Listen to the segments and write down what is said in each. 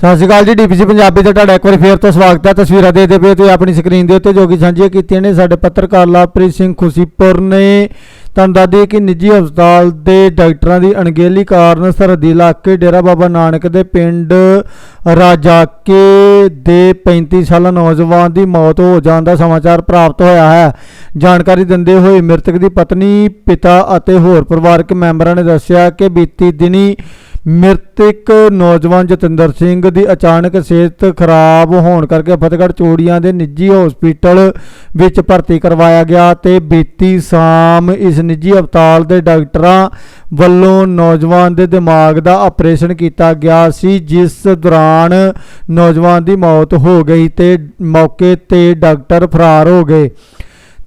ਸਤਿ ਸ਼੍ਰੀ ਅਕਾਲ ਜੀ, ਡੀਪੀਸੀ ਪੰਜਾਬੀ ਤੇ ਤੁਹਾਡਾ ਇੱਕ ਵਾਰੀ ਫੇਰ ਤੋਂ ਸਵਾਗਤ ਹੈ। ਤਸਵੀਰਾਂ ਦੇ ਦੇ ਪਏ ਤੇ ਆਪਣੀ ਸਕਰੀਨ ਦੇ ਉੱਤੇ ਜੋ ਕਿ ਸਾਂਝੀਆਂ ਕੀਤੀਆਂ ਨੇ। ਸਾਡੇ ਪੱਤਰਕਾਰ ਲਵਪ੍ਰੀਤ ਸਿੰਘ ਖੁਸ਼ੀਪੁਰ ਨੇ ਤੁਹਾਨੂੰ ਦੱਸ ਦਈਏ ਕਿ ਨਿੱਜੀ ਹਸਪਤਾਲ ਦੇ ਡਾਕਟਰਾਂ ਦੀ ਅਣਗਹਿਲੀ ਕਾਰਨ ਸਰਹੱਦੀ ਇਲਾਕੇ ਡੇਰਾ ਬਾਬਾ ਨਾਨਕ ਦੇ ਪਿੰਡ ਰਾਜਾਕੇ ਦੇ 35 ਸਾਲਾ ਨੌਜਵਾਨ ਦੀ ਮੌਤ ਹੋ ਜਾਣ ਦਾ ਸਮਾਚਾਰ ਪ੍ਰਾਪਤ ਹੋਇਆ ਹੈ। ਜਾਣਕਾਰੀ ਦਿੰਦੇ ਹੋਏ ਮ੍ਰਿਤਕ ਦੀ ਪਤਨੀ, ਪਿਤਾ ਅਤੇ ਹੋਰ ਪਰਿਵਾਰਕ ਮੈਂਬਰਾਂ ਨੇ ਦੱਸਿਆ ਕਿ ਬੀਤੀ ਦਿਨੀ ਮ੍ਰਿਤਕ ਨੌਜਵਾਨ ਜਤਿੰਦਰ ਸਿੰਘ ਦੀ ਅਚਾਨਕ ਸਿਹਤ ਖਰਾਬ ਹੋਣ ਕਰਕੇ ਫਤਿਹਗੜ੍ਹ ਚੋੜੀਆਂ ਦੇ ਨਿੱਜੀ ਹਸਪੀਟਲ ਵਿੱਚ ਭਰਤੀ ਕਰਵਾਇਆ ਗਿਆ ਤੇ ਬੀਤੀ ਸ਼ਾਮ ਇਸ ਨਿੱਜੀ ਹਸਪਤਾਲ ਦੇ ਡਾਕਟਰਾਂ ਵੱਲੋਂ ਨੌਜਵਾਨ ਦੇ ਦਿਮਾਗ ਦਾ ਆਪਰੇਸ਼ਨ ਕੀਤਾ ਗਿਆ ਸੀ, ਜਿਸ ਦੌਰਾਨ ਨੌਜਵਾਨ ਦੀ ਮੌਤ ਹੋ ਗਈ ਤੇ ਮੌਕੇ ਤੇ ਡਾਕਟਰ ਫਰਾਰ ਹੋ ਗਏ।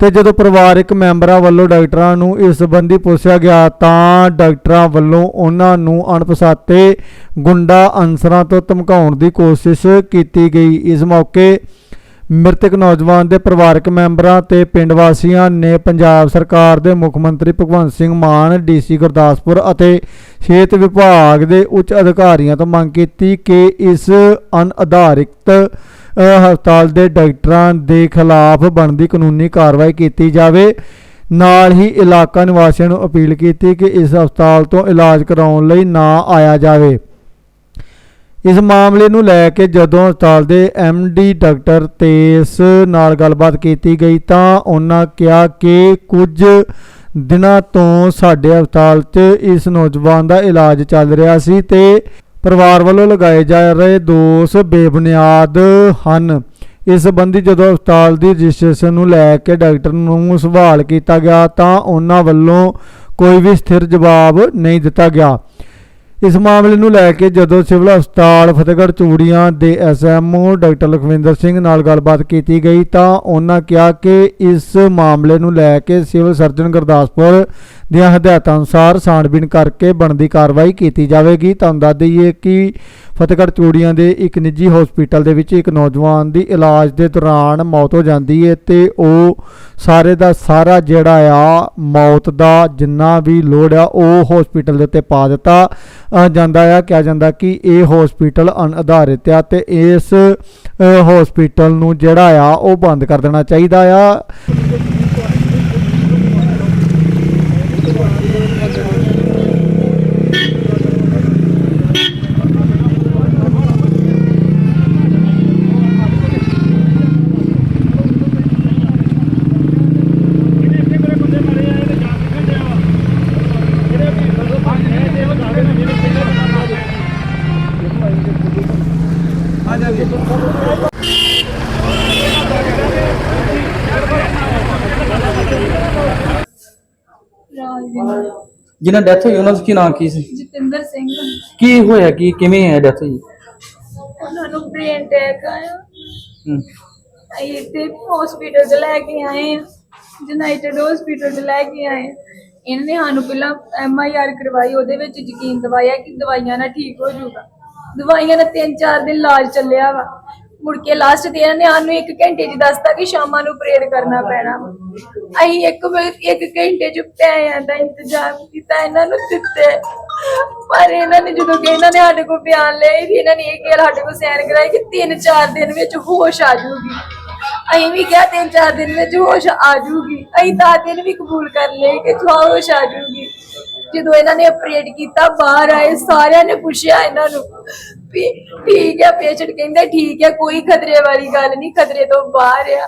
ਤੇ ਜਦੋਂ ਪਰਿਵਾਰਕ ਮੈਂਬਰਾਂ ਵੱਲੋਂ ਡਾਕਟਰਾਂ ਨੂੰ ਇਸ ਸੰਬੰਧੀ ਪੁੱਛਿਆ ਗਿਆ ਤਾਂ ਡਾਕਟਰਾਂ ਵੱਲੋਂ ਉਹਨਾਂ ਨੂੰ ਅਣਪਛਾਤੇ ਗੁੰਡਾ ਅਨਸਰਾਂ ਤੋਂ ਧਮਕਾਉਣ ਦੀ ਕੋਸ਼ਿਸ਼ ਕੀਤੀ ਗਈ। ਇਸ ਮੌਕੇ ਮ੍ਰਿਤਕ ਨੌਜਵਾਨ ਦੇ ਪਰਿਵਾਰਕ ਮੈਂਬਰਾਂ ਤੇ ਪਿੰਡ ਵਾਸੀਆਂ ਨੇ ਪੰਜਾਬ ਸਰਕਾਰ ਦੇ ਮੁੱਖ ਮੰਤਰੀ ਭਗਵੰਤ ਸਿੰਘ ਮਾਨ ਡੀਸੀ ਗੁਰਦਾਸਪੁਰ ਅਤੇ ਸਿਹਤ ਵਿਭਾਗ ਦੇ ਉੱਚ ਅਧਿਕਾਰੀਆਂ ਤੋਂ ਮੰਗ ਕੀਤੀ ਕਿ ਇਸ ਅਨਆਧਾਰਿਤ ਅ, ਹਸਪਤਾਲ ਦੇ ਡਾਕਟਰਾਂ ਦੇ ਖਿਲਾਫ ਬਣਦੀ ਕਾਨੂੰਨੀ ਕਾਰਵਾਈ ਕੀਤੀ ਜਾਵੇ। ਨਾਲ ਹੀ ਇਲਾਕਾ ਨਿਵਾਸੀਆਂ ਨੂੰ ਅਪੀਲ ਕੀਤੀ ਕਿ ਇਸ ਹਸਪਤਾਲ ਤੋਂ ਇਲਾਜ ਕਰਾਉਣ ਲਈ ਨਾ ਆਇਆ ਜਾਵੇ। ਇਸ ਮਾਮਲੇ ਨੂੰ ਲੈ ਕੇ ਜਦੋਂ ਹਸਪਤਾਲ ਦੇ ਡੀ ਡਾਕਟਰ ਤੇਸ ਨਾਲ ਗੱਲਬਾਤ ਕੀਤੀ ਗਈ ਤਾਂ ਉਹਨਾਂ ਕਿਹਾ ਕਿ ਕੁਝ ਦਿਨਾਂ ਤੋਂ ਸਾਡੇ ਹਸਪਤਾਲ 'ਚ ਇਸ ਨੌਜਵਾਨ ਦਾ ਇਲਾਜ ਚੱਲ ਰਿਹਾ ਸੀ ਤੇ ਪਰਿਵਾਰ ਵੱਲੋਂ ਲਗਾਏ ਜਾ ਰਹੇ ਦੋਸ਼ ਬੇਬੁਨਿਆਦ ਹਨ। ਇਸ ਸੰਬੰਧੀ ਜਦੋਂ ਹਸਪਤਾਲ ਦੀ ਰਜਿਸਟ੍ਰੇਸ਼ਨ ਨੂੰ ਲੈ ਕੇ ਡਾਕਟਰ ਨੂੰ ਸਵਾਲ ਕੀਤਾ ਗਿਆ ਤਾਂ ਉਹਨਾਂ ਵੱਲੋਂ ਕੋਈ ਵੀ ਸਥਿਰ ਜਵਾਬ ਨਹੀਂ ਦਿੱਤਾ ਗਿਆ। ਇਸ ਮਾਮਲੇ ਨੂੰ ਲੈ ਕੇ ਜਦੋਂ ਸਿਵਲ ਹਸਪਤਾਲ ਫਤਿਹਗੜ੍ਹ ਚੂੜੀਆਂ ਦੇ ਐਸਐਮਓ ਡਾਕਟਰ ਲਖਵਿੰਦਰ ਸਿੰਘ ਨਾਲ ਗੱਲਬਾਤ ਕੀਤੀ ਗਈ ਤਾਂ ਉਹਨਾਂ ਕਿਹਾ ਕਿ ਇਸ ਮਾਮਲੇ ਨੂੰ ਲੈ ਕੇ ਸਿਵਲ ਸਰਜਨ ਗੁਰਦਾਸਪੁਰ ਦੀਆਂ ਹਦਾਇਤਾਂ ਅਨੁਸਾਰ ਛਾਣਬੀਣ ਕਰਕੇ ਬਣਦੀ ਕਾਰਵਾਈ ਕੀਤੀ ਜਾਵੇਗੀ। ਤੁਹਾਨੂੰ ਦੱਸ ਦਈਏ ਕਿ ਫਤਿਹਗੜ੍ਹ ਚੂੜੀਆਂ ਦੇ ਇੱਕ ਨਿੱਜੀ ਹਸਪੀਟਲ ਦੇ ਵਿੱਚ ਇੱਕ ਨੌਜਵਾਨ ਦੀ ਇਲਾਜ ਦੇ ਦੌਰਾਨ ਮੌਤ ਹੋ ਜਾਂਦੀ ਹੈ ਤੇ ਉਹ ਸਾਰੇ ਦਾ ਸਾਰਾ ਜਿਹੜਾ ਆ, ਮੌਤ ਦਾ ਜਿੰਨਾ ਵੀ ਲੋੜ ਆ, ਉਹ ਹਸਪੀਟਲ ਦੇ ਉੱਤੇ ਪਾ ਦਿੱਤਾ। ਜਾਂਦਾ ਆ, ਕਿਹਾ ਜਾਂਦਾ ਕਿ ਇਹ ਹਸਪੀਟਲ ਅਨਆਧਾਰਿਤ ਆ ਤੇ ਇਸ ਹਸਪੀਟਲ ਨੂੰ ਜਿਹੜਾ ਆ, ਉਹ ਬੰਦ ਕਰ ਦੇਣਾ ਚਾਹੀਦਾ ਆ। ਜਿਨ੍ਹਾਂ ਡੈਥ ਹੋਈ ਉਹਨਾਂ ਦਾ ਕੀ ਨਾਂ ਕੀ ਸੀ? ਜਤਿੰਦਰ ਸਿੰਘ। ਕੀ ਹੋਇਆ ਕੀ ਕਿਵੇਂ ਹੈ ਡੈਥ ਹੋਈ? ਉਹਨਾਂ ਨੂੰ ਬ੍ਰੇਨ ਅਟੈਕ ਆਇਆ। ਹੂੰ। ਅਸੀਂ ਇੱਥੇ ਹਸਪੀਟਲ 'ਚ ਲੈ ਕੇ ਆਏ ਯੂਨਾਈਟਿਡ ਹਸਪੀਟਲ 'ਚ ਲੈ ਕੇ ਆਏ ਇਹਨਾਂ ਨੇ ਸਾਨੂੰ ਪਹਿਲਾਂ ਐਮ ਆਈ ਆਰ ਕਰਵਾਈ ਉਹਦੇ ਵਿੱਚ ਯਕੀਨ ਦਵਾਇਆ ਕਿ ਦਵਾਈਆਂ ਨਾਲ ਠੀਕ ਹੋ ਜਾਊਗਾ। ਦਵਾਈਆਂ ਨਾਲ 3-4 ਦਿਨ ਇਲਾਜ ਚੱਲਿਆ ਵਾ। ਮੁੜ ਕੇ ਲਾਸਟ ਤੇ ਇਹਨਾਂ ਨੇ ਸਾਨੂੰ 1 ਘੰਟੇ 'ਚ ਦੱਸਤਾ ਕਿ ਸ਼ਾਮਾਂ ਨੂੰ ਪ੍ਰੇਅਰ ਕਰਨਾ ਪੈਣਾ। ਅਸੀਂ ਇੱਕ ਇੱਕ ਘੰਟੇ 'ਚ ਪੈਸਿਆਂ ਦਾ ਇੰਤਜ਼ਾਮ ਕੀਤਾ, ਇਹਨਾਂ ਨੂੰ ਦਿੱਤੇ। ਪਰ ਇਹਨਾਂ ਨੇ ਜਦੋਂ ਕਿ ਇਹਨਾਂ ਨੇ ਸਾਡੇ ਕੋਲ ਬਿਆਨ ਲਏ ਵੀ ਇਹਨਾਂ ਨੇ ਇਹ ਕਿਹਾ, ਸਾਡੇ ਕੋਲ ਸਾਈਨ ਕਰਾਏ ਕਿ 3-4 ਦਿਨ ਵਿੱਚ ਹੋਸ਼ ਆ ਜਾਊਗੀ। ਅਸੀਂ ਵੀ ਕਿਹਾ 3-4 ਦਿਨ ਵਿੱਚ ਹੋਸ਼ ਆ ਜਾਊਗੀ। ਅਸੀਂ 10 ਦਿਨ ਵੀ ਕਬੂਲ ਕਰ ਲਏ ਕਿ ਹੋਸ਼ ਆ ਜਾਊਗੀ। ਜਦੋਂ ਇਹਨਾਂ ਨੇ ਆਪਰੇਟ ਕੀਤਾ, ਬਾਹਰ ਆਏ, ਸਾਰਿਆਂ ਨੇ ਪੁੱਛਿਆ ਇਹਨਾਂ ਨੂੰ। ਠੀਕ ਹੈ ਪੇਸ਼ੈਂਟ ਕਹਿੰਦਾ ਠੀਕ ਹੈ ਕੋਈ ਖਤਰੇ ਵਾਲੀ ਗੱਲ ਨਹੀਂ ਖਤਰੇ ਤੋਂ ਬਾਹਰ ਆ।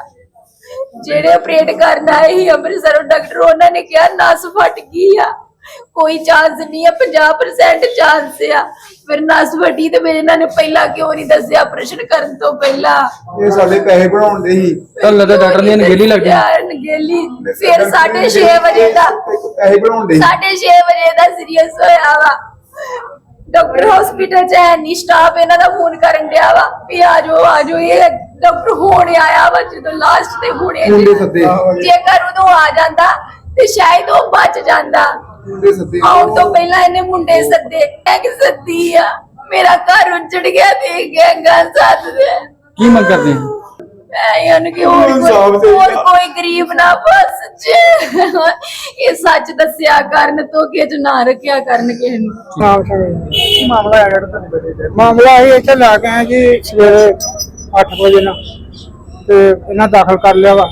ਜਿਹੜੇ ਆਪਰੇਟ ਕਰਨ ਆਏ ਸੀ ਅੰਮ੍ਰਿਤਸਰੋਂ ਡਾਕਟਰ ਉਹਨਾਂ ਨੇ ਕਿਹਾ ਨਸ ਫਟ ਗਈ ਆ। ਕੋਈ ਚਾਂਸ ਨਹੀਂ ਆ 50% ਚਾਂਸ ਆ। ਫਿਰ ਨਸ ਫਟੀ ਤੇ ਮੇਰੇ ਇਹਨਾਂ ਨੇ ਪਹਿਲਾਂ ਕਿਉਂ ਨਹੀਂ ਦੱਸਿਆ ਆਪਰੇਸ਼ਨ ਕਰਨ ਤੋਂ ਪਹਿਲਾਂ? ਇਹ ਸਾਡੇ ਪੈਸੇ ਬਣਾਉਣ ਦੇ ਹੀ ਤਾਂ ਲੱਗਦਾ ਡਾਕਟਰ ਦੀ ਅਣਗਹਿਲੀ ਲੱਗ ਗਈ ਯਾਰ ਅਣਗਹਿਲੀ ਫਿਰ 6:30 ਵਜੇ ਦਾ ਪੈਸੇ ਬਣਾਉਣ ਦੇ ਸਾਢੇ 6 ਵਜੇ ਦਾ ਸੀਰੀਅਸ ਹੋਇਆ ਵਾ। ਡਾਕਟਰ ਹਸਪੀਟਲ ਚ ਹੈ ਨਹੀਂ ਸਟਾਫ ਇਹਨਾਂ ਦਾ ਫੋਨ ਕਰਨ ਡਿਆ ਵਾ ਵੀ ਆ ਜਾਓ ਆ ਜਾਓ। ਇਹ ਡਾਕਟਰ ਹੋਣ ਆਇਆ ਵਾ ਜਦੋਂ ਲਾਸਟ ਤੇ ਹੁਣੇ ਮੁੰਡੇ ਸੱਦੇ। ਜੇਕਰ ਉਦੋਂ ਆ ਜਾਂਦਾ ਤੇ ਸ਼ਾਇਦ ਉਹ ਬਚ ਜਾਂਦਾ। ਮੁੰਡੇ ਸੱਦੇ। ਆਉਣ ਤੋਂ ਪਹਿਲਾਂ ਇਹਨੇ ਮੁੰਡੇ ਸੱਦੇ। ਕਹਿ ਕਿ ਸੱਦੀ ਆ ਮੇਰਾ ਘਰ ਉੱਜੜ ਗਿਆ ਤੇ ਗੈਂਗਾ ਸਾਥ ਦੇ ਕੀ ਮੰਗ ਕਰਦੇ ਆ ਮੈਂ ਕਿ ਹੋਰ ਕੋਈ ਚਾਹੀਦਾ। ਹੋਰ ਕੋਈ ਗਰੀਬ ਨਾ ਫਸ ਸੱਚ। ਇਹ ਸੱਚ ਦੱਸਿਆ ਕਰਨ ਧੋਖੇ ਚ ਨਾ ਰੱਖਿਆ ਕਰਨ ਕਿਸੇ ਨੂੰ। ਮਾਮਲਾ ਹੈ ਜਿਹੜਾ ਤੁਹਾਨੂੰ ਬਤਾ ਦੇ ਮਾਮਲਾ ਇਹ ਇੱਥੇ ਲਾ ਕੇ ਆਏ ਜੀ ਸਵੇਰੇ 8 ਵਜੇ ਨਾਲ ਤੇ ਇਹਨਾਂ ਦਾਖਲ ਕਰ ਲਿਆ ਵਾ।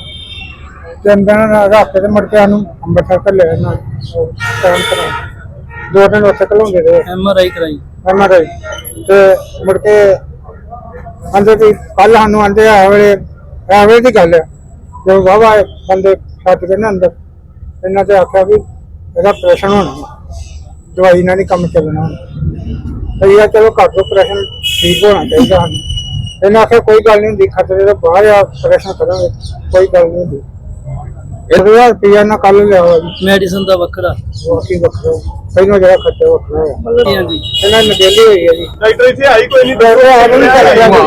ਤੇ ਅੰਦਰ ਰਾਸਤੇ ਤੇ ਮੁੜ ਕੇ ਸਾਨੂੰ ਅੰਮ੍ਰਿਤਸਰ ਘੱਲਿਆ ਨਾਲ ਟਾਈਮ ਕਰਾ ਦੋ ਦਿਨ ਉੱਥੇ ਘਲਾਉਂਦੇ ਰਹੇ। ਐਮ ਆਰ ਆਈ ਕਰਾਈ। ਐਮ ਆਰ ਆਈ ਤੇ ਮੁੜ ਕੇ ਅੰਦਰ ਵੀ ਕੱਲ ਸਾਨੂੰ ਆਂਦੇ ਆ ਵੇਲੇ ਵੇਲੇ ਦੀ ਗੱਲ ਹੈ ਜਦੋਂ ਵਾਵਾ ਬੰਦੇ ਛੱਡ ਕੇ ਨਾ ਅੰਦਰ ਇਹਨਾਂ ਤੇ ਆਖਿਆ ਵੀ ਇਹਦਾ ਆਪਰੇਸ਼ਨ ਹੋਣਾ। ਦਵਾਈ ਨਾਲ ਨਹੀਂ ਕੰਮ ਚੱਲਣਾ ਤੇ ਇਹ ਚਲੋ ਘੱਟ ਆਪਰੇਸ਼ਨ ਠੀਕ ਹੋਣਾ ਚਾਹੀਦਾ ਸਾਨੂੰ ਇਹਨਾਂ ਆਖਿਆ ਕੋਈ ਗੱਲ ਨਹੀਂ ਹੁੰਦੀ ਖਤਰੇ ਤੋਂ ਬਾਹਰ ਆ ਆਪਰੇਸ਼ਨ ਕਰਾਂਗੇ ਕੋਈ ਗੱਲ ਨਹੀਂ ਹੁੰਦੀ। ਇਹ ਰੁਪਈਆ ਨਾ ਕੱਲ ਲਿਆ ਹੋਇਆ ਜੀ ਮੈਡੀਸਨ ਦਾ ਵੱਖਰਾ। ਬਾਕੀ ਵੱਖਰਾ ਪਹਿਲਾਂ ਜਿਹੜਾ ਖਰਚਾ ਵੱਖਰਾ ਹੈ ਹਾਂਜੀ? ਇਹਨਾਂ ਨਗੇਲੀ ਹੋਈ ਹੈ ਜੀ। ਡਾਕਟਰ ਇੱਥੇ ਆਈ ਕੋਈ ਨਹੀਂ ਡਾਕਟਰ ਆਪ ਨਹੀਂ ਕਰ ਰਿਹਾ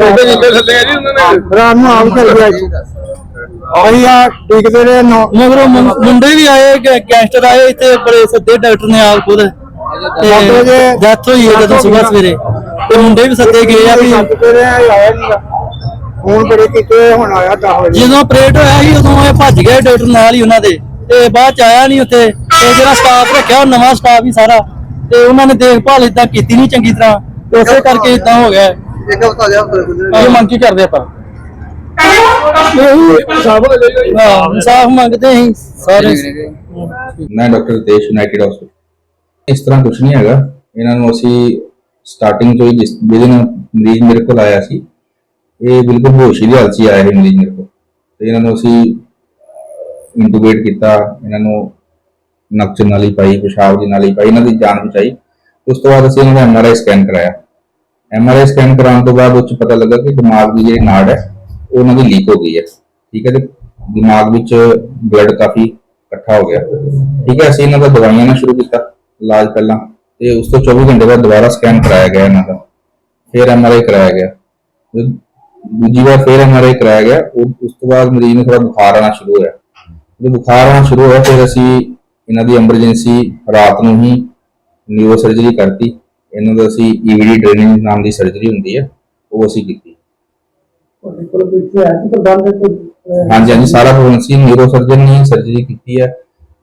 ਉਹਦੇ ਜਿੱਤੇ ਥੱਲੇ ਆ ਜੀ ਉਹਨਾਂ ਨੇ? ਰਾਤ ਨੂੰ ਆਪ ਚੱਲ ਗਿਆ ਜੀ। ਅਸੀਂ ਆ ਨੌ ਮਗਰੋਂ ਮੁੰ- ਮੁੰਡੇ ਵੀ ਆਏ ਗੈ- ਗੈਂਗਸਟਰ ਆਏ ਇੱਥੇ ਬੜੇ ਸੱਦੇ ਡਾਕਟਰ ਨੇ ਆਪ ਖੁਦ। ਬਾਬਾ ਜੀ ਡੈਥ ਹੋਈ ਹੈ ਜਦੋਂ ਸਵੇਰ ਸਵੇਰੇ। ਤੇ ਮੁੰਡੇ ਵੀ ਸੱਦੇ ਗਏ ਆ ਵੀ ਆਇਆ ਨਹੀਂ ਹੁਣ ਬੜੇ ਕੀਤੇ ਹੁਣ ਆਇਆ 10 ਵਜੇ। ਜਦੋਂ ਆਪਰੇਟ ਹੋਇਆ ਸੀ ਉਦੋਂ ਇਹ ਭੱਜ ਗਏ ਡਾਕਟਰ ਨਾਲ ਹੀ ਉਹਨਾਂ ਦੇ। ਤੇ ਬਾਅਦ ਚ ਆਇਆ ਨਹੀਂ ਉੱਥੇ। ਤੇ ਜਿਹੜਾ ਸਟਾਫ ਰੱਖਿਆ ਉਹ ਨਵਾਂ ਸਟਾਫ ਹੀ ਸਾਰਾ। ਤੇ ਉਹਨਾਂ ਨੇ ਦੇਖਭਾਲ ਇਦਾਂ ਕੀਤੀ ਨਹੀਂ ਚੰਗੀ ਤਰ੍ਹਾਂ। ਤੇ ਉਸੇ ਕਰਕੇ ਇਦਾਂ ਹੋ ਗਿਆ। ਇੱਕ ਹਫਤਾ ਜਾ ਇਹ ਮੰਗ ਕੀ ਕਰਦੇ ਆਪਾਂ? ਹਾਂ, ਇਨਸਾਫ ਮੰਗਦੇ ਅਸੀਂ ਸਾਰੇ। ਮੈਂ ਡਾਕਟਰ ਰਤੇਸ਼ ਯੂਨਾਈਟਿਡ ਇਸ ਤਰ੍ਹਾਂ ਕੁਝ ਨਹੀਂ ਹੈਗਾ। ਇਹਨਾਂ ਨੂੰ ਅਸੀਂ ਸਟਾਰਟਿੰਗ ਤੋਂ ਹੀ ਜਿਸ ਜਿਹਦੇ ਨਾਲ ਮਰੀਜ਼ ਮੇਰੇ ਕੋਲ ਆਇਆ ਸੀ, ਇਹ ਬਿਲਕੁਲ ਹੋਸ਼ ਹੀ ਹਾਲਤ 'ਚ ਆਇਆ ਇਹ ਮਰੀਜ਼ ਮੇਰੇ ਕੋਲ। ਤੇ ਇਹਨਾਂ ਨੂੰ ਅਸੀਂ ਇੰਟੂਬੇਟ ਕੀਤਾ, ਇਹਨਾਂ ਨੂੰ ਨੱਕ 'ਚ ਨਾਲੀ ਪਾਈ, ਪਿਸ਼ਾਬ ਦੀ ਨਾਲੀ ਪਾਈ, ਇਹਨਾਂ ਦੀ ਜਾਨ ਬਚਾਈ। ਉਸ ਤੋਂ ਬਾਅਦ ਅਸੀਂ ਇਹਨਾਂ ਦਾ ਐਮਆਰਆਈ ਸਕੈਨ ਕਰਾਇਆ। ਐਮਆਰਆਈ ਸਕੈਨ ਕਰਾਉਣ ਤੋਂ ਬਾਅਦ ਉਹ 'ਚ ਪਤਾ ਲੱਗਾ ਕਿ ਦਿਮਾਗ ਦੀ ਜਿਹੜੀ ਨਾੜ ਹੈ ਉਹਨਾਂ ਦੀ ਲੀਕ ਹੋ ਗਈ ਹੈ। ਠੀਕ ਹੈ ਤੇ ਦਿਮਾਗ ਵਿੱਚ ਬਲੱਡ ਕਾਫੀ ਇਕੱਠਾ ਹੋ ਗਿਆ। ਠੀਕ ਹੈ, ਅਸੀਂ ਇਹਨਾਂ ਦਾ ਦਵਾਈਆਂ ਨਾਲ ਸ਼ੁਰੂ ਕੀਤਾ ਇਲਾਜ ਪਹਿਲਾਂ ਤੇ ਉਸ ਤੋਂ 24 ਘੰਟੇ ਬਾਅਦ ਦੁਬਾਰਾ ਸਕੈਨ ਕਰਾਇਆ ਗਿਆ ਇਹਨਾਂ ਦਾ। ਫਿਰ ਐਮਆਰਆਈ ਕਰਾਇਆ ਗਿਆ। ਦੂਜੀ ਵਾਰ ਫਿਰ ਐਮਆਰਆਈ ਕਰਾਇਆ ਗਿਆ। ਉਹ- ਉਸ ਤੋਂ ਬਾਅਦ ਮਰੀਜ਼ ਨੂੰ ਥੋੜਾ ਬੁਖਾਰ ਆਉਣਾ ਸ਼ੁਰੂ ਹੋਇਆ। ਜਦੋਂ ਬੁਖਾਰ ਆਉਣਾ ਸ਼ੁਰੂ ਹੋਇਆ, ਫਿਰ ਅਸੀਂ ਇਹਨਾਂ ਦੀ ਐਮਰਜੈਂਸੀ ਰਾਤ ਨੂੰ ਹੀ ਨਿਊਰੋ ਸਰਜਰੀ ਕਰਤੀ। ਇਹਨਾਂ ਦਾ ਅਸੀਂ ਈਵੀਡੀ ਡਰੇਨਿੰਗ ਨਾਮ ਦੀ ਸਰਜਰੀ ਹੁੰਦੀ ਹੈ, ਉਹ ਅਸੀਂ ਕੀਤੀ। ਹਾਂਜੀ ਹਾਂਜੀ ਸਾਰਾ ਪ੍ਰੋਵੈਂਸੀ ਨਿਊਰੋ ਸਰਜਨ ਨੇ ਸਰਜਰੀ ਕੀਤੀ ਹੈ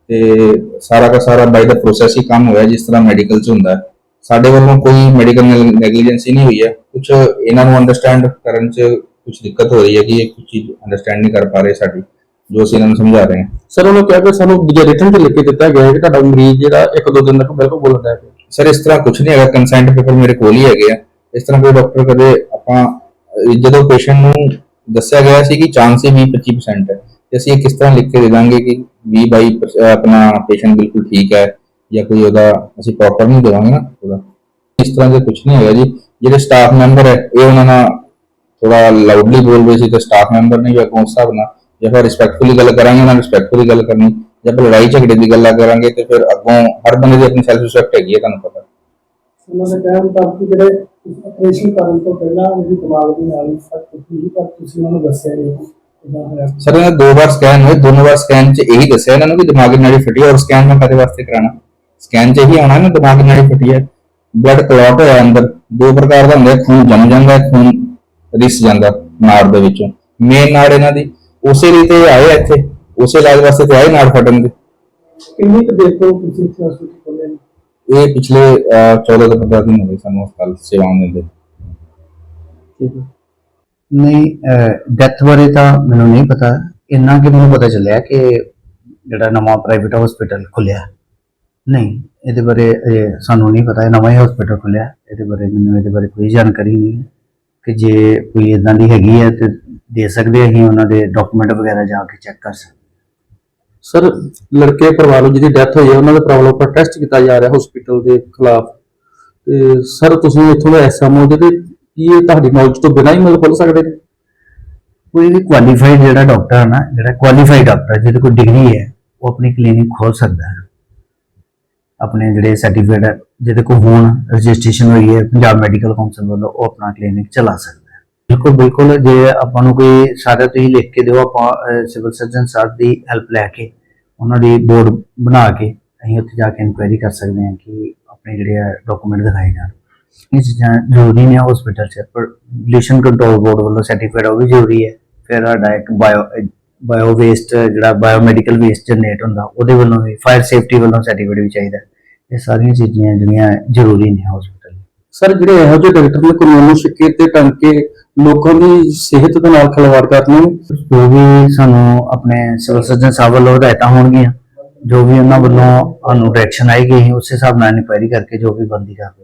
ਤੇ ਸਾਰਾ ਦਾ ਸਾਰਾ ਬਾਈ ਦਾ ਪ੍ਰੋਸੈਸ ਹੀ ਕੰਮ ਹੋਇਆ ਜਿਸ ਤਰ੍ਹਾਂ ਮੈਡੀਕਲ ਚ ਹੁੰਦਾ। ਹੈ। ਸਾਡੇ ਵੱਲੋਂ ਕੋਈ ਮੈਡੀਕਲ ਨੈਗਲੀਜੈਂਸੀ ਨਹੀਂ ਹੋਈ ਹੈ। ਕੁਝ ਇਹਨਾਂ ਨੂੰ ਅੰਡਰਸਟੈਂਡ ਕਰਨ ਚ ਕੁਝ ਦਿੱਕਤ ਹੋ ਰਹੀ ਹੈ ਕਿ ਇਹ ਕੁਝ ਚੀਜ਼ ਅੰਡਰਸਟੈਂਡ ਨਹੀਂ ਕਰ ਪਾ ਰਹੇ ਸਾਡੀ ਜੋ ਅਸੀਂ ਇਹਨਾਂ ਨੂੰ ਸਮਝਾ ਰਹੇ ਹਾਂ। ਸਰ ਉਹਨੂੰ ਕਿਹਾ ਕਿ ਸਾਨੂੰ ਦੂਜੇ ਰਿਟਨ ਤੇ ਲਿਖ ਕੇ ਦਿੱਤਾ ਗਿਆ ਹੈ ਕਿ ਤੁਹਾਡਾ ਮਰੀਜ਼ ਜਿਹੜਾ ਇੱਕ ਦੋ ਦਿਨ ਤੱਕ ਬਿਲਕੁਲ ਬੋਲਦਾ ਹੈ। ਸਰ ਇਸ ਤਰ੍ਹਾਂ ਕੁਝ ਨਹੀਂ ਹੈਗਾ ਕੰਸੈਂਟ ਪੇਪਰ ਮੇਰੇ ਕੋਲ ਹੀ ਹੈਗੇ ਆ। ਇਸ ਤਰ੍ਹਾਂ ਕੋਈ ਡਾਕਟਰ ਕਦੇ ਆਪਾਂ ਅਹ, ਜਦੋਂ ਪੇਸ਼ੈਂਟ ਨੂੰ ਦੱਸਿਆ ਗਿਆ ਸੀ ਕਿ ਚਾਂਸ ਹੀ 20-25% ਹੈ, ਤੇ ਅਸੀਂ ਇਹ ਕਿਸ ਤਰ੍ਹਾਂ ਲਿਖ ਕੇ ਦੇ ਦਾਂਗੇ ਕਿ 20-22 ਆਪਣਾ ਪੇਸ਼ੈਂਟ ਬਿਲਕੁਲ ਠੀਕ ਹੈ ਜਾਂ ਕੋਈ ਉਹਦਾ ਅਸੀਂ ਪ੍ਰੋਪਰ ਨਹੀਂ ਦੇਵਾਂਗੇ ਨਾ ਉਹਦਾ। ਇਸ ਤਰ੍ਹਾਂ ਦੇ ਕੁਝ ਨਹੀਂ ਹੈਗਾ ਜੀ, ਜਿਹੜੇ ਸਟਾਫ ਮੈਂਬਰ ਹੈ, ਇਹ ਉਹਨਾਂ ਨਾਲ ਥੋੜਾ ਲਾਊਡਲੀ ਬੋਲ ਰਹੇ ਸੀ, ਤੇ ਸਟਾਫ ਮੈਂਬਰ ਨੇ ਵੀ ਅੱਗੋਂ ਉਸ ਹਿਸਾਬ ਨਾਲ ਜੇ ਫਿਰ ਰਿਸਪੈਕਟਫੁਲੀ ਗੱਲ ਕਰਾਂਗੇ, ਉਹਨਾਂ ਰਿਸਪੈਕਟਫੁਲੀ ਗੱਲ ਕਰਨੀ, ਜਾਂ ਆਪਾਂ ਲੜਾਈ ਝਗੜੇ ਦੀ ਗੱਲਾਂ ਕਰਾਂਗੇ, ਤੇ ਫਿਰ ਅੱਗੋਂ ਹਰ ਬੰਦੇ ਦੀ ਆਪਣੀ ਸੈਲਫ ਰਿਸਪੈਕਟ ਹੈਗੀ ਹੈ, ਤੁਹਾਨੂੰ ਪਤਾ। ਉਹਨਾਂ ਦੇ ਕਹਿਣ ਮੁਤਾਬਕ ਜਿਹੜੇ ਆਪਰੇਸ਼ਨ ਕਰਨ ਤੋਂ ਪਹਿਲਾਂ ਉਹਦੀ ਦਿਮਾਗ ਦੀ ਨਾਲੀ ਫਟ ਗਈ ਪਰ ਤੁਸੀਂ ਉਹਨੂੰ ਦੱਸਿਆ ਨਹੀਂ ਸਰ ਇਹਨਾਂ ਦੇ ਦੋ ਵਾਰ ਸਕੈਨ ਹੋਏ ਦੋਨੋਂ ਵਾਰ ਸਕੈਨ 'ਚ ਇਹੀ ਦੱਸਿਆ ਇਹਨਾਂ ਨੂੰ ਕਿ ਦਿਮਾਗੀ ਨਾੜੀ ਫਟੀ ਹੈ ਔਰ ਸਕੈਨ ਮੈਂ ਕਦੇ ਵਾਸਤੇ ਕਰਾਣਾ ਸਕੈਨ 'ਚ ਇਹੀ ਆਉਣਾ ਨਾ ਦਿਮਾਗੀ ਨਾੜੀ ਫਟੀ ਹੈ ਬਲੱਡ ਕਲੌਟ ਹੋਇਆ ਅੰਦਰ ਦੋ ਪ੍ਰਕਾਰ ਦਾ ਹੁੰਦਾ ਹੈ, ਖੂਨ ਜੰਮ ਜਾਂਦਾ ਹੈ ਖੂਨ ਰਿਸ ਜਾਂਦਾ ਨਾੜ ਦੇ ਵਿੱਚੋਂ। ਮੇਨ ਨਾੜ ਇਹਨਾਂ ਦੀ। ਉਸੇ ਲਈ ਤੇ ਇਹ ਆਏ ਇੱਥੇ ਉਸੇ ਇਲਾਜ ਵਾਸਤੇ ਤੇ ਆਏ ਨਾੜ ਫਟਣ ਦੇ। ਕਿੰਨੀ ਕੁ ਤੋਂ ਤੁਸੀਂ ਇੱਥੇ ਹਸਪੀਟਲ ਖੋਲੇ ਨੇ? ਇਹ ਪਿਛਲੇ 14 ਤੋਂ 15 ਦਿਨ ਹੋ ਗਏ ਸਾਨੂੰ ਹਸਪਤਾਲ ਸੇਵਾਵਾਂ ਦਿੰਦੇ ਨਹੀਂ ਡੈਥ ਬਾਰੇ ਤਾਂ ਮੈਨੂੰ ਨਹੀਂ ਪਤਾ। ਇੰਨਾ ਕਿ ਮੈਨੂੰ ਪਤਾ ਚੱਲਿਆ ਕਿ ਜਿਹੜਾ ਨਵਾਂ ਪ੍ਰਾਈਵੇਟ ਹਸਪੀਟਲ ਖੁੱਲਿਆ ਨਹੀਂ, ਇਹਦੇ ਬਾਰੇ ਸਾਨੂੰ ਨਹੀਂ ਪਤਾ। ਇਹ ਨਵਾਂ ਹੀ ਹਸਪੀਟਲ ਖੁੱਲਿਆ ਇਹਦੇ ਬਾਰੇ ਮੈਨੂੰ ਇਹਦੇ ਬਾਰੇ ਕੋਈ ਜਾਣਕਾਰੀ ਨਹੀਂ ਹੈ ਕਿ ਜੇ ਕੋਈ ਇਦਾਂ ਦੀ ਹੈਗੀ ਹੈ ਤੇ ਦੇ ਸਕਦੇ ਅਸੀਂ ਉਹਨਾਂ ਦੇ ਡਾਕੂਮੈਂਟ ਵਗੈਰਾ ਜਾ ਕੇ ਚੈੱਕ ਕਰ ਸਕਦੇ। ਸਰ, ਲੜਕੇ ਪਰਿਵਾਰ ਨੂੰ ਜਿਹਦੀ ਡੈਥ ਹੋਈ ਹੈ, ਉਹਨਾਂ ਦੇ ਪ੍ਰੋਬਲਮ ਪਰ ਟੈਸਟ ਕੀਤਾ ਜਾ ਰਿਹਾ ਹਸਪੀਟਲ ਦੇ ਖਿਲਾਫ। ਤੇ ਸਰ, ਤੁਸੀਂ ਇੱਥੋਂ ਦਾ ਐਸਐਮਓ ਦੇ ਤੇ ਕੀ ਇਹ ਤੁਹਾਡੀ ਨੌਲੇਜ ਤੋਂ ਬਿਨਾਂ ਹੀ ਮਿਲ ਖੁੱਲ ਸਕਦੇ ਨੇ? ਕੋਈ ਵੀ ਕੁਆਲੀਫਾਈਡ ਜਿਹੜਾ ਡਾਕਟਰ ਹੈ ਨਾ, ਜਿਹੜਾ ਕੁਆਲੀਫਾਈਡ ਡਾਕਟਰ ਜਿਹਦੇ ਕੋਲ ਡਿਗਰੀ ਹੈ, ਉਹ ਆਪਣੀ ਕਲੀਨਿਕ ਖੋਲ ਸਕਦਾ ਹੈ। ਆਪਣੇ ਜਿਹੜੇ ਸਰਟੀਫਿਕੇਟ ਜਿਹਦੇ ਕੋਲ ਹੋਣ ਰਜਿਸਟ੍ਰੇਸ਼ਨ ਹੋਈ ਹੈ, ਪੰਜਾਬ ਮੈਡੀਕਲ ਕਾਉਂਸਲ ਵੱਲੋਂ, ਉਹ ਆਪਣਾ ਕਲੀਨਿਕ ਚਲਾ ਸਕਦਾ ਬਿਲਕੁਲ ਬਿਲਕੁਲ। ਜੇ ਆਪਾਂ ਨੂੰ ਕੋਈ ਸਾਰਾ ਤੁਸੀਂ ਲਿਖ ਕੇ ਦਿਓ, ਆਪਾਂ ਸਿਵਲ ਸਰਜਨ ਸਰ ਦੀ ਹੈਲਪ ਲੈ ਕੇ, ਉਹਨਾਂ ਦੀ ਬੋਰਡ ਬਣਾ ਕੇ, ਅਸੀਂ ਉੱਥੇ ਜਾ ਕੇ ਇਨਕੁਆਇਰੀ ਕਰ ਸਕਦੇ ਹਾਂ ਕਿ ਆਪਣੇ ਜਿਹੜੇ ਡਾਕੂਮੈਂਟ ਦਿਖਾਏ ਜਾਣ। ਇਹ ਚੀਜ਼ਾਂ ਜ਼ਰੂਰੀ ਨੇ ਹਸਪੀਟਲ 'ਚ, ਪਰ ਪੋਲੂਸ਼ਨ ਕੰਟਰੋਲ ਬੋਰਡ ਵੱਲੋਂ ਸਰਟੀਫਾਈਡ ਉਹ ਵੀ ਜ਼ਰੂਰੀ ਹੈ। ਫਿਰ ਸਾਡਾ ਇੱਕ ਬਾਇਓ ਬਾਇਓ ਵੇਸਟ ਜਿਹੜਾ ਬਾਇਓਮੈਡੀਕਲ ਵੇਸਟ ਜਨਰੇਟ ਹੁੰਦਾ, ਉਹਦੇ ਵੱਲੋਂ ਵੀ ਫਾਇਰ ਸੇਫਟੀ ਵੱਲੋਂ ਸਰਟੀਫਿਕੇਟ ਵੀ ਚਾਹੀਦਾ। ਇਹ ਸਾਰੀਆਂ ਚੀਜ਼ਾਂ ਜਿਹੜੀਆਂ ਜ਼ਰੂਰੀ ਨੇ ਹਸਪੀਟਲ ਸਰ, ਜਿਹੜੇ ਇਹੋ ਜਿਹੇ ਡਾਕਟਰ ਨੇ ਕਾਨੂੰਨੀ ਨੂੰ ਸਿੱਕੇ ਤੇ ਟੰਗ ਕੇ ਲੋਕਾਂ ਦੀ ਸਿਹਤ ਦੇ ਨਾਲ ਖਿਲਵਾੜ ਕਰਦੇ ਨੇ? ਜੋ ਵੀ ਸਾਨੂੰ ਆਪਣੇ ਸਿਵਲ ਸਰਜਨ ਸਾਹਿਬ ਵੱਲੋਂ ਹਦਾਇਤਾਂ ਹੋਣਗੀਆਂ, ਜੋ ਵੀ ਉਹਨਾਂ ਵੱਲੋਂ ਸਾਨੂੰ ਡਾਇਰੈਕਸ਼ਨ ਆਏਗੀ, ਅਸੀਂ ਉਸੇ ਹਿਸਾਬ ਨਾਲ ਇਨਕੁਆਇਰੀ ਕਰਕੇ ਜੋ ਵੀ ਬੰਦੀ ਕਰਦੇ